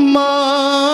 মাগো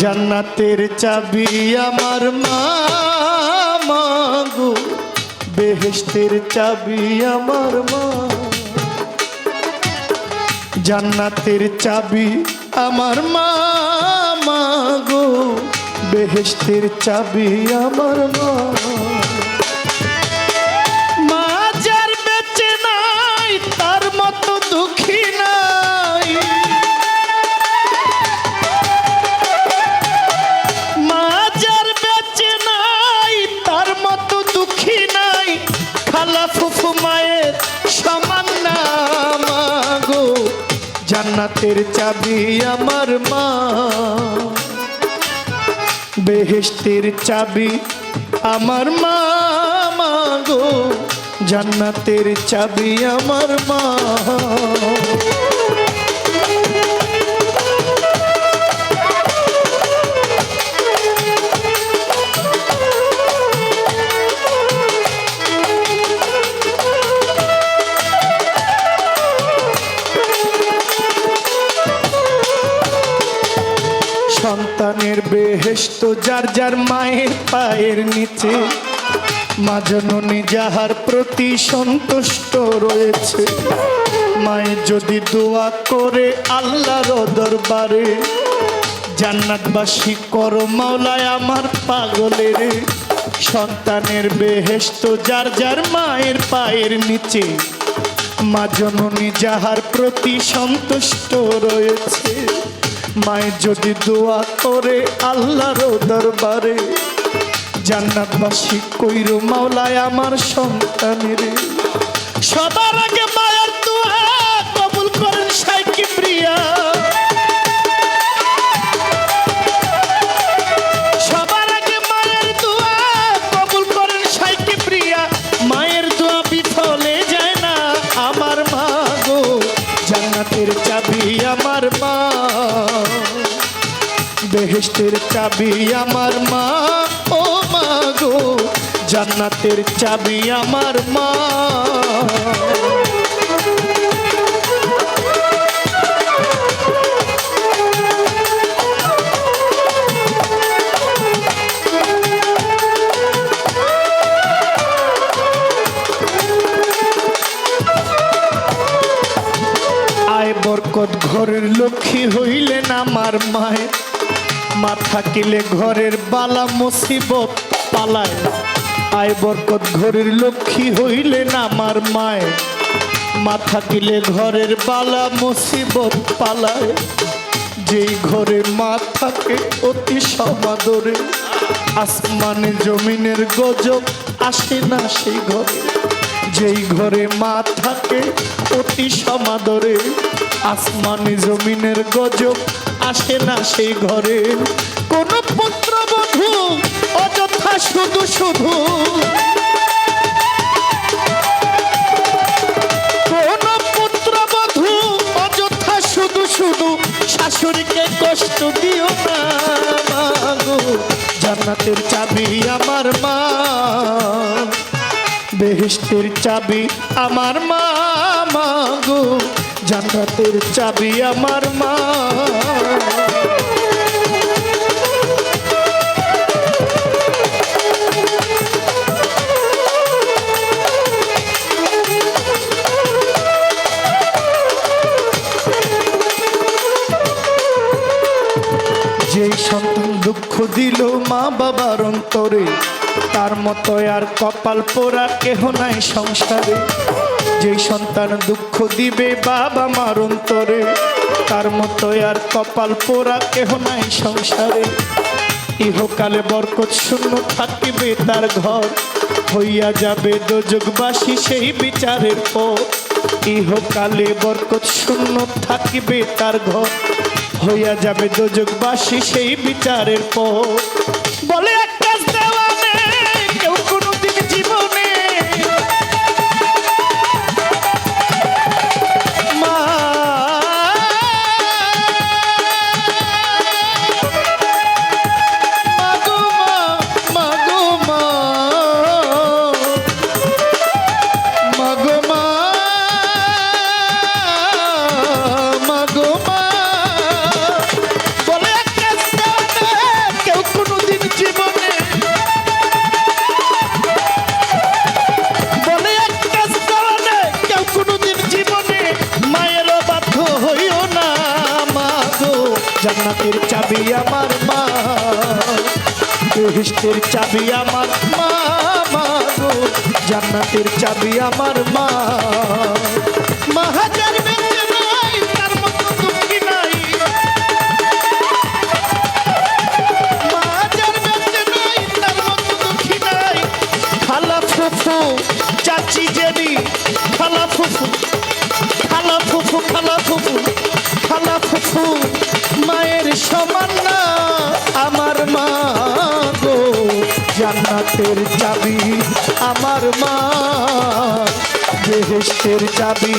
জান্নাতের চাবি আমার মা মাগো। বেহেস্তের চাবি আমার মা। জান্নাতের চাবি আমার মা মাগো। বেহেস্তের চাবি আমার মা। জান্নাতের চাবি আমার মা। বেহেস্তের চাবি আমার মা মাগো জান্নাতের চাবি আমার মা। সন্তানের বেহেস্ত যার যার মায়ের পায়ের নিচে, মা জননী যাহার প্রতি সন্তুষ্ট রয়েছে। মায়ের যদি দোয়া করে আল্লাহর দরবারে, জান্নাতবাসী করো মাওলায় আমার পাগলের। সন্তানের বেহেস্ত যার যার মায়ের পায়ের নিচে, মা জননী যাহার প্রতি সন্তুষ্ট রয়েছে। মায়ের যদি দোয়া করে আল্লাহর দরবারে জান্নাতবাসী কইর মাওলায় আমার সন্তানের। সবার বেহেস্তের চাবি আমার মা, ও মা গো, জান্নাতের চাবি আমার মা। বরকত ঘরের লক্ষ্মী হইলেন আমার মায়ের। মা থাকিলে ঘরের বালা মুসিবত পালায়। আয় বরকত, ঘরের লক্ষ্মী হইলেন আমার মায়ের মা থাকিলে ঘরের বালা মুসিবত পালায়। যেই ঘরে মা থাকে অতি সমাদরে। আসমানে জমিনের গজব আসে না সেই ঘরে। যেই ঘরে মা থাকে অতি সমাদরে। আসমানে জমিনের গজব আসে না সেই ঘরে। কোন পুত্রবধূ অযথা শুধু শুধু। কোন পুত্রবধূ অযথা শুধু শুধু। শাশুড়িকে কষ্ট দিও না জান্নাতের চাবি আমার মা। বেহেস্তের চাবি আমার মা মাগো জান্নাতের চাবি আমার মা। যেই সন্তান দুঃখ দিল মা বাবার অন্তরে, তার মতো আর কপাল পোড়া কেহ নাই সংসারে। যেই সন্তান দুঃখ দিবে, বাবা মার অন্তরে, তার মতো আর কপাল পোড়া কেহ নাই সংসারে। ইহকালে বরকত শূন্য থাকিবে তার ঘর, হইয়া যাবে দোজকবাসী সেই বিচারের পর। ইহকালে বরকত শূন্য থাকিবে তার ঘর, হইয়া যাবে দোজকবাসী সেই বিচারের পর। বলে আকাশ জান্নাতের চাবি আমার মা বেহেশতের চাবি আমার মা জান্নাতের চাবি আমার মা। মাহাজার জান্নাতের চাবি আমার মা বেহেস্তের চাবি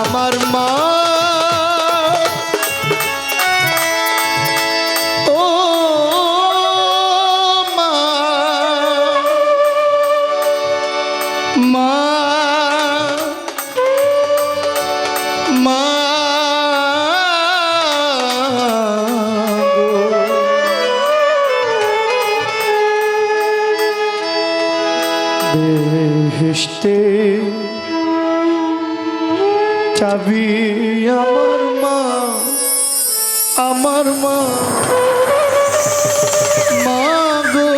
আমার মা। বেহেশতে চাবি আমার মা আমার মা। মা গো